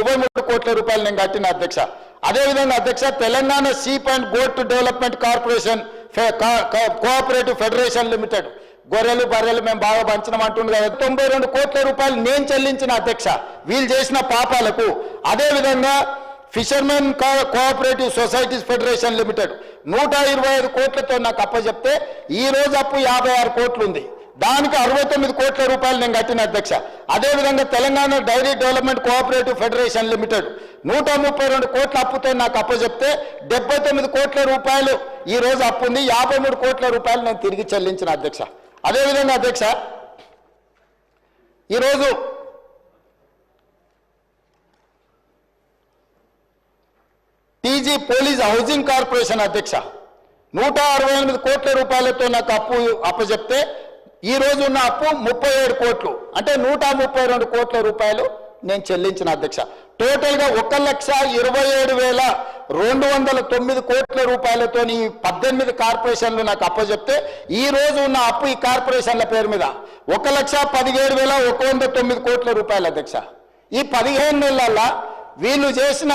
ఇరవై మూడు కోట్ల రూపాయలు నేను కట్టిన అధ్యక్ష. అదేవిధంగా అధ్యక్ష Telangana sheep and goat development corporation ఫె- కా- కోఆపరేటివ్ ఫెడరేషన్ లిమిటెడ్. గొర్రెలు బర్రెలు మేము బాగా పంచడం అంటుంది కదా. తొంభై రెండు కోట్ల రూపాయలు నేను చెల్లించిన అధ్యక్ష. వీళ్ళు చేసిన పాపాలకు. అదేవిధంగా fishermen cooperative societies federation limited. నూట ఇరవై ఐదు కోట్లతో నాకు అప్పచెప్తే ఈ రోజు అప్పు యాభై ఆరు కోట్లు ఉంది. దానికి అరవై తొమ్మిది కోట్ల రూపాయలు నేను కట్టిన అధ్యక్ష. అదేవిధంగా Telangana dairy development cooperative federation limited నూట ముప్పై రెండు కోట్ల అప్పుతో నాకు అప్పచెప్తే డెబ్బై తొమ్మిది కోట్ల రూపాయలు ఈ రోజు అప్పు ఉంది. యాభై మూడు కోట్ల రూపాయలు నేను తిరిగి చెల్లించిన అధ్యక్ష. అదేవిధంగా అధ్యక్ష ఈరోజు టీజీ పోలీస్ హౌసింగ్ కార్పొరేషన్ అధ్యక్ష నూట అరవై ఎనిమిది కోట్ల రూపాయలతో నాకు అప్పు అప్పచెప్తే ఈ రోజు ఉన్న అప్పు ముప్పై ఏడు కోట్లు. అంటే నూట ముప్పై రెండు కోట్ల రూపాయలు నేను చెల్లించిన అధ్యక్ష. టోటల్గా ఒక లక్ష ఇరవై ఏడు వేల రెండు వందల తొమ్మిది కోట్ల రూపాయలతో ఈ పద్దెనిమిది కార్పొరేషన్లు నాకు అప్పచెప్తే ఈ రోజు ఉన్న అప్పు ఈ కార్పొరేషన్ల పేరు మీద ఒక లక్ష పదిహేడు వేల ఒక వంద తొమ్మిది కోట్ల రూపాయలు అధ్యక్ష. ఈ పదిహేను నెలల వీళ్ళు చేసిన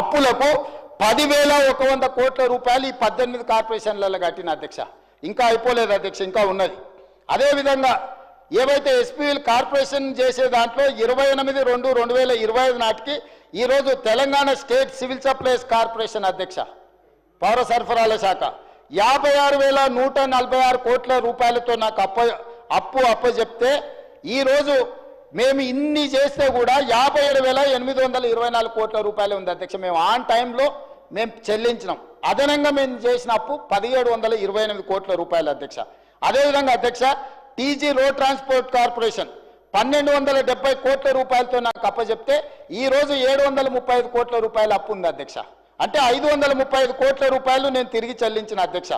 అప్పులకు పదివేల ఒక వంద కోట్ల రూపాయలు ఈ పద్దెనిమిది కార్పొరేషన్లలో కట్టిన అధ్యక్ష. ఇంకా అయిపోలేదు అధ్యక్ష ఇంకా ఉన్నది. అదేవిధంగా ఏవైతే ఎస్పీఎల్ కార్పొరేషన్ చేసే దాంట్లో ఇరవై ఎనిమిది రెండు రెండు వేల ఇరవై ఐదు నాటికి ఈరోజు Telangana state civil supplies corporation అధ్యక్ష పౌర సరఫరాల శాఖ. యాభై ఆరు వేల నూట నలభై ఆరు కోట్ల రూపాయలతో నాకు అప్ప అప్పు అప్పచెప్తే ఈరోజు మేము ఇన్ని చేస్తే కూడా యాభై ఏడు వేల ఎనిమిది వందల ఇరవై నాలుగు కోట్ల రూపాయలు ఉంది అధ్యక్ష. మేము ఆన్ టైంలో మేము చెల్లించినాం. అదనంగా మేము చేసిన అప్పు పదిహేడు వందల ఇరవై ఎనిమిది కోట్ల రూపాయలు అధ్యక్ష. అదేవిధంగా అధ్యక్ష టీజీ రోడ్ ట్రాన్స్పోర్ట్ కార్పొరేషన్ పన్నెండు వందల డెబ్బై కోట్ల రూపాయలతో నాకు అప్పచెప్తే ఈ రోజు ఏడు వందల ముప్పై ఐదు కోట్ల రూపాయల అప్పు ఉంది అధ్యక్ష. అంటే ఐదు వందల ముప్పై ఐదు కోట్ల రూపాయలు నేను తిరిగి చెల్లించిన అధ్యక్ష.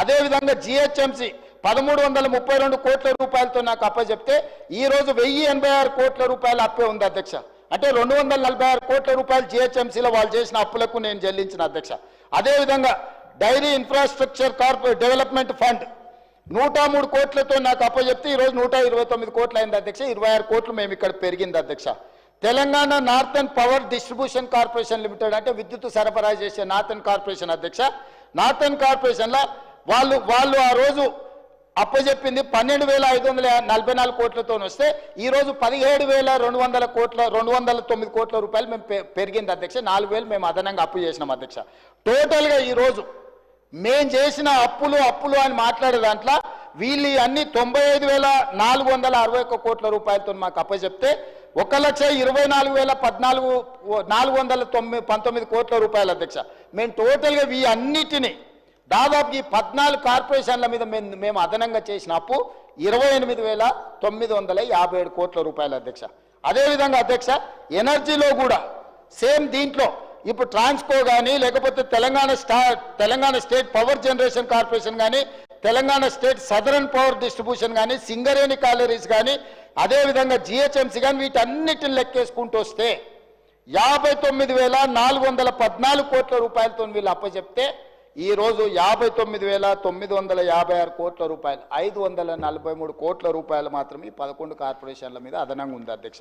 అదేవిధంగా జిహెచ్ఎంసి పదమూడు వందల ముప్పై రెండు కోట్ల రూపాయలతో నాకు అప్పచెప్తే ఈ రోజు వెయ్యి ఎనభై ఆరు కోట్ల రూపాయల అప్పే ఉంది అధ్యక్ష. అంటే రెండు వందల నలభై ఆరు కోట్ల రూపాయలు జిహెచ్ఎంసీలో వాళ్ళు చేసిన అప్పులకు నేను చెల్లించిన అధ్యక్ష. అదేవిధంగా dairy infrastructure corporate development fund నూట మూడు కోట్లతో నాకు అప్పచెప్తే ఈ రోజు నూట ఇరవై తొమ్మిది కోట్లు అయింది అధ్యక్ష. ఇరవై ఆరు కోట్లు మేము ఇక్కడ పెరిగింది అధ్యక్ష. Telangana northern power distribution corporation limited అంటే విద్యుత్ సరఫరా చేసే నార్థన్ కార్పొరేషన్ అధ్యక్ష. నార్థన్ కార్పొరేషన్లో వాళ్ళు వాళ్ళు ఆ రోజు అప్పచెప్పింది పన్నెండు వేల ఐదు వందల నలభై నాలుగు కోట్లతో వస్తే ఈరోజు పదిహేడు వేల రెండు వందల కోట్ల రెండు వందల తొమ్మిది కోట్ల రూపాయలు మేము పెరిగింది అధ్యక్ష. నాలుగు వేలు మేము అదనంగా అప్పు చేసినాం అధ్యక్ష. టోటల్గా ఈరోజు మేం చేసిన అప్పులు అప్పులు అని మాట్లాడే దాంట్లో వీళ్ళు అన్ని తొంభై ఐదు వేల నాలుగు వందల అరవై ఒక్క కోట్ల రూపాయలతో మాకు అప్పచెప్తే ఒక లక్ష ఇరవై నాలుగు వేల పద్నాలుగు నాలుగు వందల తొమ్మిది పంతొమ్మిది కోట్ల రూపాయలు అధ్యక్ష. మేము టోటల్గా వీ అన్నిటినీ దాదాపు ఈ పద్నాలుగు కార్పొరేషన్ల మీద మేము మేము అదనంగా చేసిన అప్పు ఇరవై ఎనిమిది వేల తొమ్మిది వందల యాభై ఏడు కోట్ల రూపాయలు అధ్యక్ష. అదేవిధంగా అధ్యక్ష ఎనర్జీలో కూడా సేమ్ దీంట్లో ఇప్పుడు ట్రాన్స్కో కానీ లేకపోతే తెలంగాణ స్టా Telangana state power generation corporation కానీ Telangana state southern power distribution కానీ సింగరేణి కాలరీస్ కానీ అదేవిధంగా జిహెచ్ఎంసీ కానీ వీటన్నిటిని లెక్కేసుకుంటూ వస్తే యాభై తొమ్మిది వేల నాలుగు వందల పద్నాలుగు కోట్ల రూపాయలతో వీళ్ళు అప్పచెప్తే ఈరోజు యాభై తొమ్మిది వేల తొమ్మిది వందల యాభై ఆరు కోట్ల రూపాయలు ఐదు వందల నలభై మూడు కోట్ల రూపాయలు మాత్రమే ఈ పదకొండు కార్పొరేషన్ల మీద అదనంగా ఉంది అధ్యక్ష.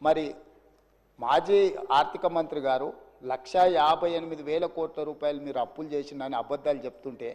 మరి మాజీ ఆర్థిక మంత్రి గారు లక్షా యాభై ఎనిమిది వేల కోట్ల రూపాయలు మీరు అప్పులు చేసిందని అబద్ధాలు చెప్తుంటే